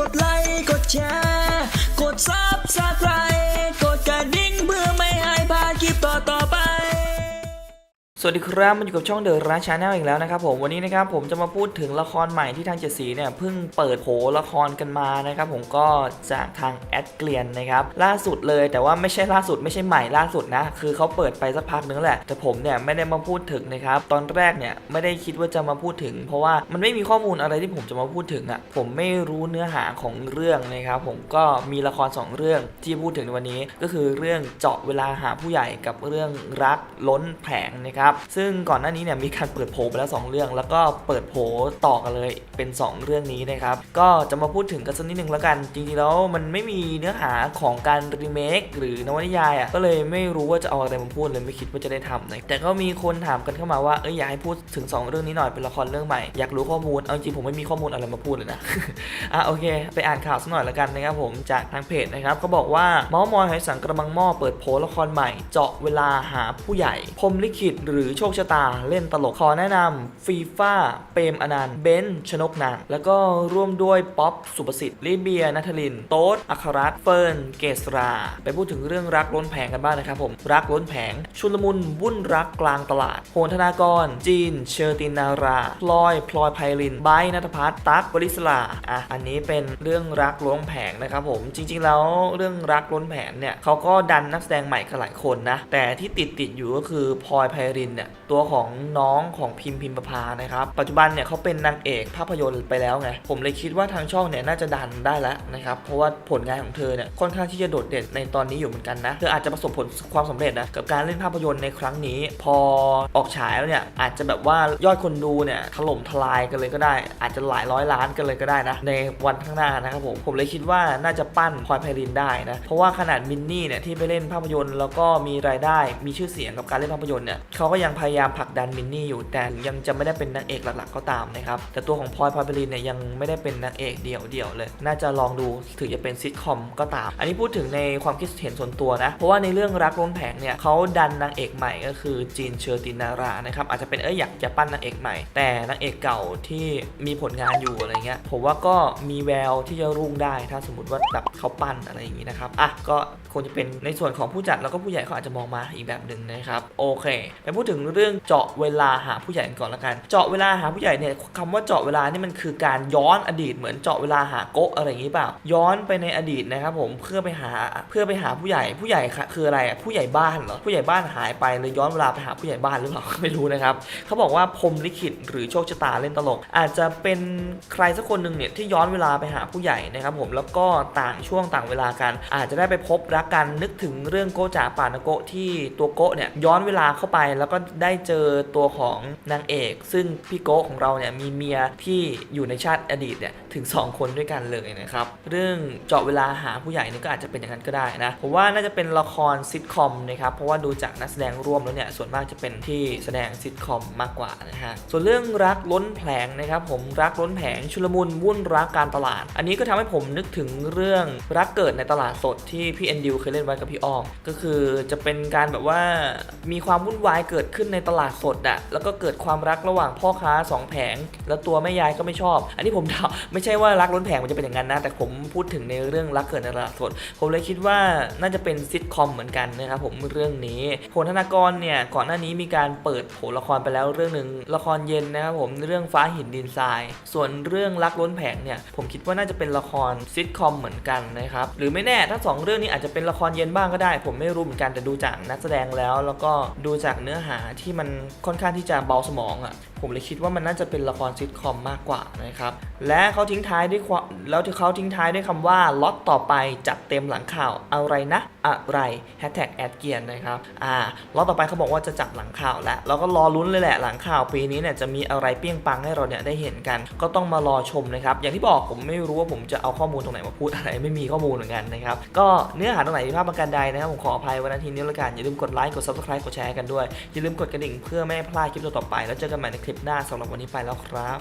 กดไลค์ กดแชร์ กดซับ สวัสดีครับมันอยู่กับช่องเดอะราชาแนลอีกแล้วนะครับผมวันนี้นะครับผมจะมาพูดถึงละครใหม่ที่ทางเจ็ดสีเนี่ยเพิ่งเปิดโผละครกันมานะครับผมก็จากทางแอดเกลียนนะครับล่าสุดเลยแต่ว่าไม่ใช่ล่าสุดไม่ใช่ใหม่ล่าสุดนะ คือเขาเปิดไปสักพักนึงแหละ แต่ผมเนี่ยไม่ได้มาพูดถึงนะครับตอนแรกเนี่ยไม่ได้คิดว่าจะมาพูดถึง เพราะว่ามันไม่มีข้อมูลอะไรที่ผมจะมาพูดถึงอะผมไม่รู้เนื้อหาของเรื่องนะครับผมก็มีละครสองเรื่องที่พูดถึงในวันนี้ ก็คือเรื่องเจาะเวลาหาผู้ใหญ่กับเรื่องรักล้นแผงนะครับซึ่งก่อนหน้านี้เนี่ยมีการเปิดโผไปแล้ว 2 เรื่อง แล้วก็เปิดโผต่อกันเลยเป็น 2 เรื่องนี้นะครับ ก็จะมาพูดถึงกันสักนิดนึงแล้วกัน จริงๆแล้วมันไม่มีเนื้อหาของการรีเมคหรือนวนิยายอะ ก็เลยไม่รู้ว่าจะเอาอะไรมาพูดเลยไม่คิดว่าจะได้ทำนะแต่ก็มีคนถามกันเข้ามาว่า เอ้ยอยากให้พูดถึง 2 เรื่องนี้หน่อยเป็นละครเรื่องใหม่ อยากรู้ข้อมูล เอาจริงๆผมไม่มีข้อมูลอะไรมาพูดเลยนะ อะโอเค ไปอ่านข่าวสักหน่อยแล้วกันนะครับผม จากทางเพจนะครับเขาบอกว่าเมาส์มอยหอยสังกระมังหม้อเปิดโผละครใหม่ เจาะเวลาหาผู้ใหญ่พรมลิขิตหรืือโชคชะตาเล่นตลก ขอแนะนำฟีฟ่าเปรมอนันต์เบนชนกนาง แล้วก็ร่วมด้วยป๊อปสุประสิทธิ์ลิเบียนัทลิน โต๊ดอัครรัตน์เฟิร์นเกษรา ไปพูดถึงเรื่องรักล้นแผงกันบ้างนะครับผมรักล้นแผง ชุลมุนวุ่นรักกลางตลาดโหนธนากร จีน เชอร์ตินาราพลอยพลอยไพลินไบนัทพัฒน์ตั๊กบริสลาอะอันนี้เป็นเรื่องรักล้นแผงนะครับผมจริง ๆ แล้วเรื่องรักล้นแผงเนี่ยเขาก็ดันนักแสดงใหม่กันหลายคนนะแต่ที่ติดติดอยู่ก็คือพลอยไพรินเนี่ยตัวของน้องของพิมพิมประภานะครับ ปัจจุบันเนี่ยเขาเป็นนางเอกภาพยนตร์ไปแล้วไง ผมเลยคิดว่าทางช่องเนี่ยน่าจะดันได้แล้วนะครับ เพราะว่าผลงานของเธอเนี่ยค่อนข้างที่จะโดดเด่นในตอนนี้อยู่เหมือนกันนะ เธออาจจะประสบผลความสำเร็จนะกับการเล่นภาพยนตร์ในครั้งนี้ พอออกฉายแล้วเนี่ยอาจจะแบบว่ายอดคนดูเนี่ยถล่มทลายกันเลยก็ได้ อาจจะหลายร้อยล้านกันเลยก็ได้นะในวันข้างหน้านะครับผมผมเลยคิดว่าน่าจะปั้นพลอยไพรินได้นะเพราะว่าขนาดมินนี่เนี่ยที่ไปเล่นภาพยนตร์แล้วก็มีรายได้มีชื่อเสียงกับการเล่นภาพยนตร์เนี่ยเขาก็ยังพยายามผลักดันมินนี่อยู่แต่ยังจะไม่ได้เป็นนางเอกหลักๆก็ตามนะครับ แต่ตัวของพลอยพลอยไพรินเนี่ยยังไม่ได้เป็นนางเอกเดี่ยวๆเลย น่าจะลองดูถือจะเป็นซิทคอมก็ตาม อันนี้พูดถึงในความคิดเห็นส่วนตัวนะ เพราะว่าในเรื่องรักล้นแผงเนี่ยเขาดันนางเอกใหม่ก็คือจีนเชอร์ตินารานะครับอาจจะเป็นเอ้ยอยากจะปั้นนางเอกใหม่ แต่นางเอกเก่าที่มีผลงานอยู่อะไรเงี้ยผมว่าก็มีแววที่จะรุ่งได้ ถ้าสมมติว่าแบบเขาปั้นอะไรอย่างนี้นะครับอะก็คงจะเป็นในส่วนของผู้จัดแล้วก็ผู้ใหญ่เขาอาจจะมองมาอีกแบบหนึ่งนะครับโอเคไปพูดถึงเรื่องเจาะเวลาหาผู้ใหญ่ก่อนละกัน เจาะเวลาหาผู้ใหญ่เนี่ยคำว่าเจาะเวลานี่มันคือการย้อนอดีตเหมือนเจาะเวลาหาโกะอะไรอย่างนี้เปล่า ย้อนไปในอดีตนะครับผมเพื่อไปหาเพื่อไปหาผู้ใหญ่ผู้ใหญ่คืออะไรผู้ใหญ่บ้านเหรอผู้ใหญ่บ้านหายไปเลยย้อนเวลาไปหาผู้ใหญ่บ้านหรือเปล่าไม่รู้นะครับเขาบอกว่าพรมลิขิตหรือโชคชะตาเล่นตลก อาจจะเป็นใครสักคนหนึ่งเนี่ยที่ย้อนเวลาไปหาผู้ใหญ่นะครับผมแล้วก็ต่างช่วงต่างเวลากัน อาจจะได้ไปพบรักกันนึกถึงเรื่องโกจ่าป่านโกะที่ตัวโกะเนี่ยย้อนเวลาเข้าไปแล้วก็ได้เจอตัวของนางเอก ซึ่งพี่โกะของเราเนี่ยมีเมียที่อยู่ในชาติอดีตเนี่ยถึง 2 คนด้วยกันเลยนะครับ เรื่องเจาะเวลาหาผู้ใหญ่นี่ก็อาจจะเป็นอย่างนั้นก็ได้นะ ผมว่าน่าจะเป็นละครซิทคอมนะครับ เพราะว่าดูจากนักแสดงร่วมแล้วเนี่ยส่วนมากจะเป็นที่แสดงซิทคอมมากกว่านะฮะ ส่วนเรื่องรักล้นแผลงนะครับผมรักล้นแผงชุลมุนวุ่นรักการตลาด อันนี้ก็ทำให้ผมนึกถึงเรื่องรักเกิดในตลาดสดที่พี่เอ็นดิวเคยเล่นไว้กับพี่อ้อมก็คือจะเป็นการแบบว่ามีความวุ่นวายเกิดิดขึ้นในตลาดสดอะแล้วก็เกิดความรักระหว่างพ่อค้าสองแผง แล้วตัวแม่ยายก็ไม่ชอบ อันนี้ผมเดาไม่ใช่ว่ารักล้นแผงมันจะเป็นอย่างนั้นนะ แต่ผมพูดถึงในเรื่องรักเกิดในตลาดสด ผมเลยคิดว่าน่าจะเป็นซิทคอมเหมือนกันนะครับผมเรื่องนี้โหนธนากรเนี่ยก่อนหน้านี้มีการเปิดโผละครไปแล้วเรื่องหนึ่งละครเย็นนะครับผมเรื่องฟ้าหินดินทราย ส่วนเรื่องรักล้นแผงเนี่ยผมคิดว่าน่าจะเป็นละครซิทคอมเหมือนกันนะครับหรือไม่แน่ถ้าสองเรื่องนี้อาจจะเป็นละครเย็นบ้างก็ได้ ผมไม่รู้เหมือนกันแต่ดูจากนักแสดงแล้ว แล้วก็ดูจากเนื้อหาที่มันค่อนข้างที่จะเบาสมองอะ่ะผมเลยคิดว่ามันน่าจะเป็นละครซิทคอมมากกว่านะครับและเขาทิ้งท้ายด้วยความแล้วที่เขาทิ้งท้ายด้วยคำว่าล็อตต่อไปจัดเต็มหลังข่าวอะไรนะอะไรแฮชแท็กแอดเกียนนะครับอ่าล็อตต่อไปเขาบอกว่าจะจับหลังข่าวแล้วเราก็รอลุ้นเลยแหละหลังข่าวปีนี้เนี่ยจะมีอะไรเปรี้ยงปังให้เราเนี่ยได้เห็นกัน ก็ต้องมารอชมนะครับอย่างที่บอกผมไม่รู้ว่าผมจะเอาข้อมูลตรงไหนมาพูดอะไรไม่มีข้อมูลเหมือนกันนะครับก็เนื้อหาตรงไหนผิดพลาดประการใดนะครับผมขออภัยวันอาทิตย์นี้แล้วกันอย่าลืมกดไลค์กด subscribe กดแชร์กันด้วยอย่าลืมกดกระดิ่งเพื่อไม่ให้พลาดคลิปต่อๆไป แล้วเจอกันใหม่ในคลิปหน้าสำหรับวันนี้ไปแล้วครับ